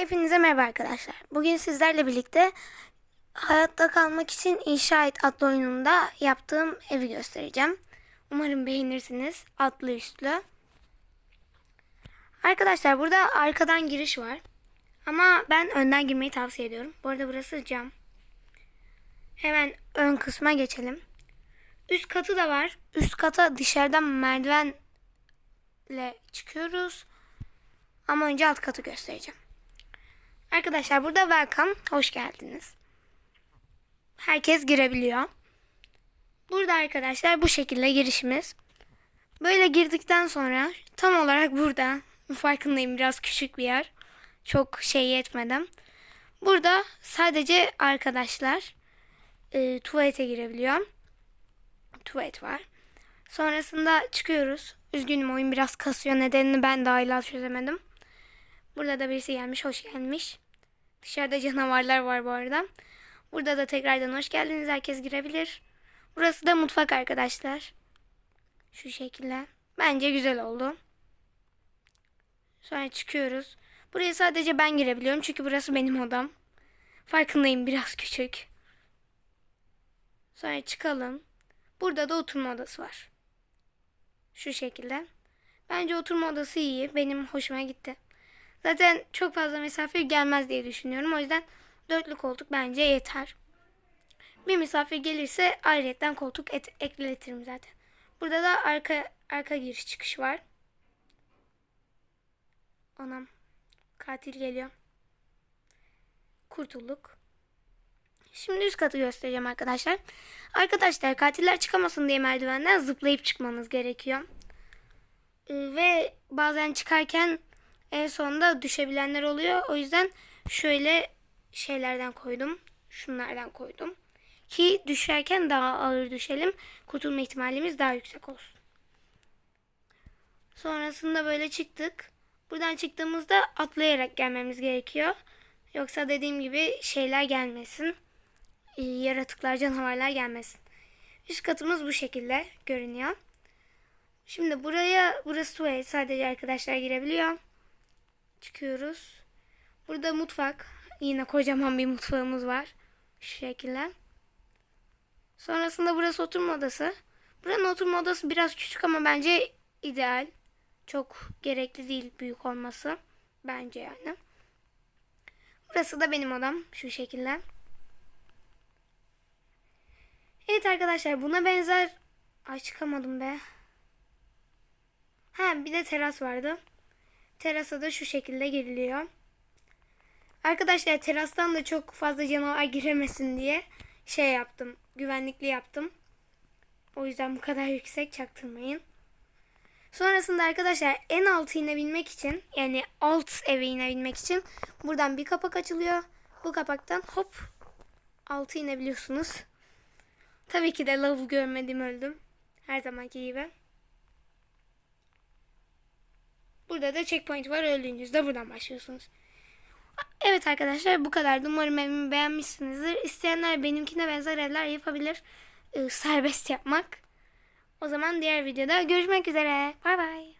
Hepinize merhaba arkadaşlar. Bugün sizlerle birlikte Hayatta Kalmak için İnşa Et adlı oyununda yaptığım evi göstereceğim. Umarım beğenirsiniz. Atlı üstlü. Arkadaşlar burada arkadan giriş var. Ama ben önden girmeyi tavsiye ediyorum. Bu arada burası cam. Hemen ön kısma geçelim. Üst katı da var. Üst kata dışarıdan merdivenle çıkıyoruz. Ama önce alt katı göstereceğim. Arkadaşlar burada welcome, hoş geldiniz. Herkes girebiliyor. Burada arkadaşlar bu şekilde girişimiz. Böyle girdikten sonra tam olarak burada farkındayım biraz küçük bir yer. Çok şey yetmeden. Burada sadece arkadaşlar e, tuvalete girebiliyor. Tuvalet var. Sonrasında çıkıyoruz. Üzgünüm oyun biraz kasıyor. Nedenini ben de hala çözemedim. Burada da birisi gelmiş. Hoş gelmiş. Dışarıda canavarlar var bu arada. Burada da tekrardan hoş geldiniz. Herkes girebilir. Burası da mutfak arkadaşlar. Şu şekilde. Bence güzel oldu. Sonra çıkıyoruz. Buraya sadece ben girebiliyorum. Çünkü burası benim odam. Farkındayım biraz küçük. Sonra çıkalım. Burada da oturma odası var. Şu şekilde. Bence oturma odası iyi. Benim hoşuma gitti. Zaten çok fazla misafir gelmez diye düşünüyorum. O yüzden dörtlü koltuk bence yeter. Bir misafir gelirse ayrıyetten koltuk et, ekletirim zaten. Burada da arka arka giriş çıkış var. Anam katil geliyor. Kurtulduk. Şimdi üst katı göstereceğim arkadaşlar. Arkadaşlar katiller çıkamasın diye merdivenden zıplayıp çıkmanız gerekiyor. Ee, ve bazen çıkarken en sonunda düşebilenler oluyor. O yüzden şöyle şeylerden koydum. Şunlardan koydum. Ki düşerken daha ağır düşelim. Kurtulma ihtimalimiz daha yüksek olsun. Sonrasında böyle çıktık. Buradan çıktığımızda atlayarak gelmemiz gerekiyor. Yoksa dediğim gibi şeyler gelmesin. Ee, Yaratıklar, canavarlar gelmesin. Üst katımız bu şekilde görünüyor. Şimdi buraya, burası tuvalet. Sadece arkadaşlar girebiliyor. Çıkıyoruz. Burada mutfak. Yine kocaman bir mutfağımız var. Şu şekilde. Sonrasında burası oturma odası. Buranın oturma odası biraz küçük ama bence ideal. Çok gerekli değil büyük olması. Bence yani. Burası da benim odam. Şu şekilde. Evet arkadaşlar buna benzer... Ay çıkamadım be. Ha bir de teras vardı. Terasa da şu şekilde giriliyor. Arkadaşlar terastan da çok fazla canavar giremesin diye şey yaptım. Güvenlikli yaptım. O yüzden bu kadar yüksek çaktırmayın. Sonrasında arkadaşlar en altı inebilmek için yani alt eve inebilmek için buradan bir kapak açılıyor. Bu kapaktan hop altı inebiliyorsunuz. Tabii ki de lavı görmedim öldüm. Her zamanki gibi. Burada da checkpoint var. Öldüğünüzde buradan başlıyorsunuz. Evet arkadaşlar bu kadardı. Umarım evimi beğenmişsinizdir. İsteyenler benimkine benzer evler yapabilir. Ee, serbest yapmak. O zaman diğer videoda görüşmek üzere. Bay bay.